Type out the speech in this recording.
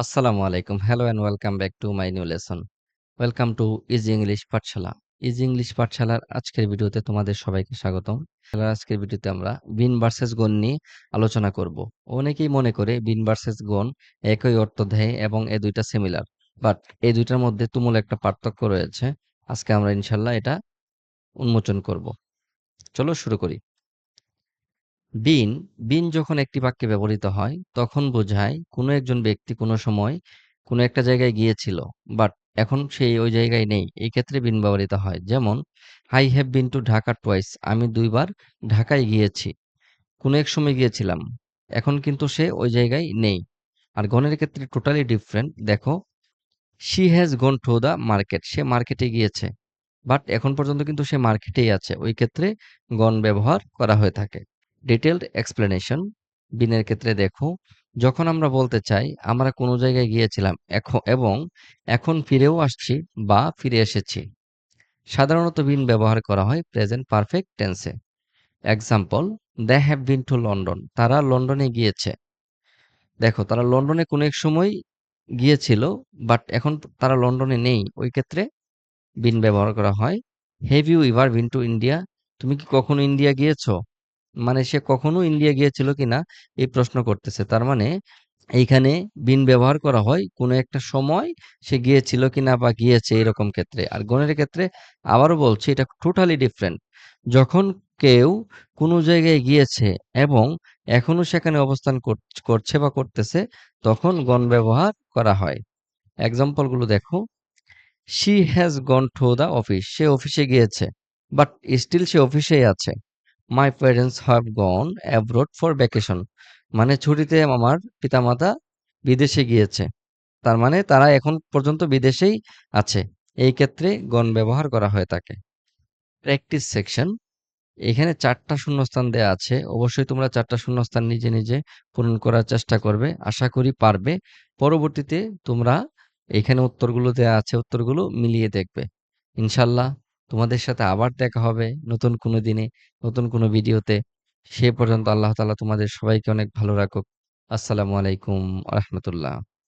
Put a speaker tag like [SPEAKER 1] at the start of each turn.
[SPEAKER 1] আসসালামু আলাইকুম। Hello and welcome back to my new lesson. Welcome to easy English Pathsala. Easy English পাঠশালার আজকের ভিডিওতে তোমাদের সবাইকে স্বাগতম। খেলার আজকের ভিডিওতে আমরা বিন ভার্সেস গণ নিয়ে আলোচনা করব। অনেকেই মনে করে বিন ভার্সেস গণ একই অর্থ দেয় এবং এ দুইটা সিমিলার। বাট এই দুইটার মধ্যে তুমুল একটা পার্থক্য রয়েছে। আজকে আমরা ইনশাল্লাহ এটা উন্মোচন করব। চলো শুরু করি। বিন বিন যখন একটি বাক্যে ব্যবহৃত হয়, তখন বোঝায় কোনো একজন ব্যক্তি কোনো সময় কোনো একটা জায়গায় গিয়েছিল, বাট এখন সেই ওই জায়গায় নেই। এই ক্ষেত্রে বিন ব্যবহৃত হয়, যেমন I have been to Dhaka twice, আমি দুইবার ঢাকায় গিয়েছি। কোনো এক সময় গিয়েছিলাম, এখন কিন্তু সে ওই জায়গায় নেই। আর গনের ক্ষেত্রে টোটালি ডিফারেন্ট দেখো she has gone to the market সে মার্কেটে গিয়েছে বাট এখন পর্যন্ত কিন্তু সে মার্কেটেই আছে। ওই ক্ষেত্রে গণ ব্যবহার করা হয়ে থাকে। ডিটেলড এক্সপ্লেনেশন বিনের ক্ষেত্রে দেখো, যখন আমরা বলতে চাই, আমরা কোনো জায়গায় গিয়েছিলাম এখন এবং এখন ফিরেও আসছি বা ফিরে এসেছি। সাধারণত বিন ব্যবহার করা হয় প্রেজেন্ট পারফেক্ট টেন্সে example they have been to London তারা লন্ডনে গিয়েছে। দেখো, তারা লন্ডনে কোনো এক সময় গিয়েছিল বাট এখন তারা লন্ডনে নেই। ওই ক্ষেত্রে বিন ব্যবহার করা হয় have you ever been to India তুমি কি কখনো ইন্ডিয়া গিয়েছো? মানে সে কখনো ইন্ডিয়া গিয়েছিল কিনা, এই প্রশ্ন করতেছে। তার মানে এইখানে বিন ব্যবহার করা হয় কোনো একটা সময় সে গিয়েছিল কিনা বা গিয়েছে এরকম ক্ষেত্রে। আর গণের ক্ষেত্রে আবারও বলছি, এটা টোটালি ডিফারেন্ট যখন কেউ কোনো জায়গায় গিয়েছে এবং এখনও সেখানে অবস্থান করছে বা করতেছে, তখন গণ ব্যবহার করা হয়। এক্সাম্পলগুলো দেখো। She has gone to the office সে অফিসে গিয়েছে বাট স্টিল সে অফিসেই আছে। My parents have gone abroad for vacation মানে ছুটিতে আমার পিতামাতা বিদেশে গিয়েছে। তার মানে তারা এখন পর্যন্ত বিদেশেই আছে। এই ক্ষেত্রে গণ ব্যবহার করা হয়ে থাকে প্র্যাকটিস সেকশন এখানে চারটা শূন্যস্থান দেয়া আছে। অবশ্যই তোমরা চারটা শূন্যস্থান নিজে নিজে পূরণ করার চেষ্টা করবে। আশা করি পারবে। পরবর্তীতে তোমরা এখানে উত্তরগুলো দেয়া আছে, উত্তরগুলো মিলিয়ে দেখবে। ইনশাল্লাহ তোমাদের সাথে আবার দেখা হবে নতুন কোনো দিনে, নতুন কোনো ভিডিওতে। সে পর্যন্ত আল্লাহ তালা তোমাদের সবাইকে অনেক ভালো রাখুক। আসসালামু আলাইকুম রহমতুল্লাহ।